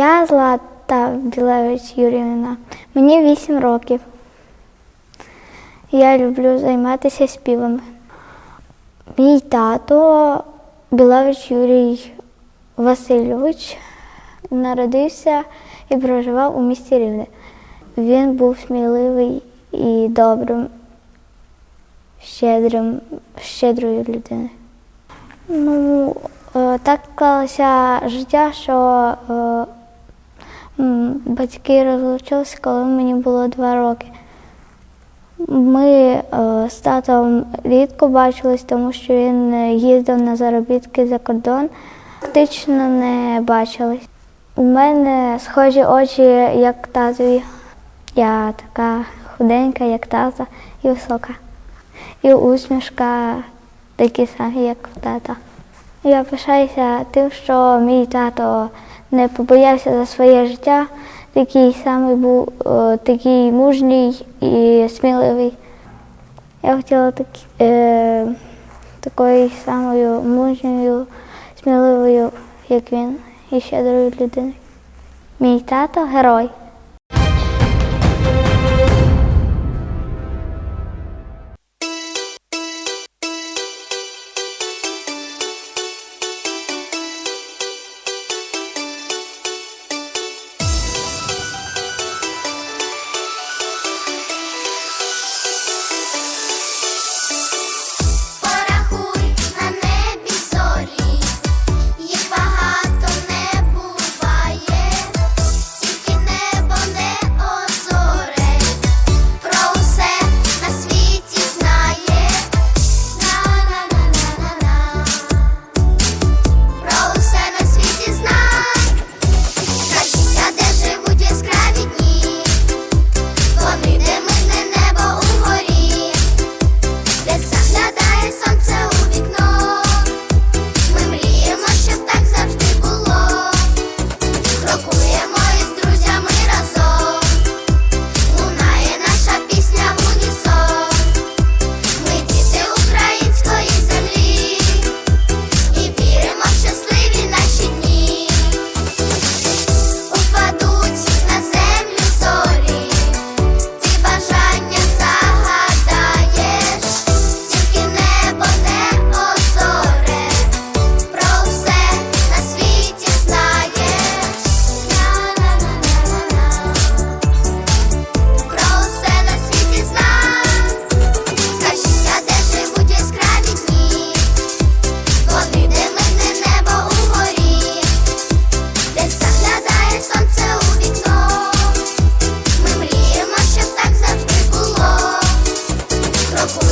Я Злата Білевич Юрівна. Мені 8 років. Я люблю займатися співами. Мій тато Білевич Юрій Васильович народився і проживав у місті Рівне. Він був сміливий і добрим, щедрим, щедрою людиною. Ну, е, так склалося життя, що е, батьки розлучилися, коли мені було два роки. Ми е, з татом рідко бачились, тому що він е, їздив на заробітки за кордон. Фактично не бачились. У мене схожі очі, як татові. Я така худенька, як тата, і висока. І усмішка такі самі, як в тата. Я пишаюся тим, що мій тато не побоявся за своє життя, такий самий був, е, такий мужній і сміливий. Я хотіла так, е, такою самою мужньою, сміливою, як він, і щедрою людиною. Мій тато герой.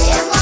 Yeah.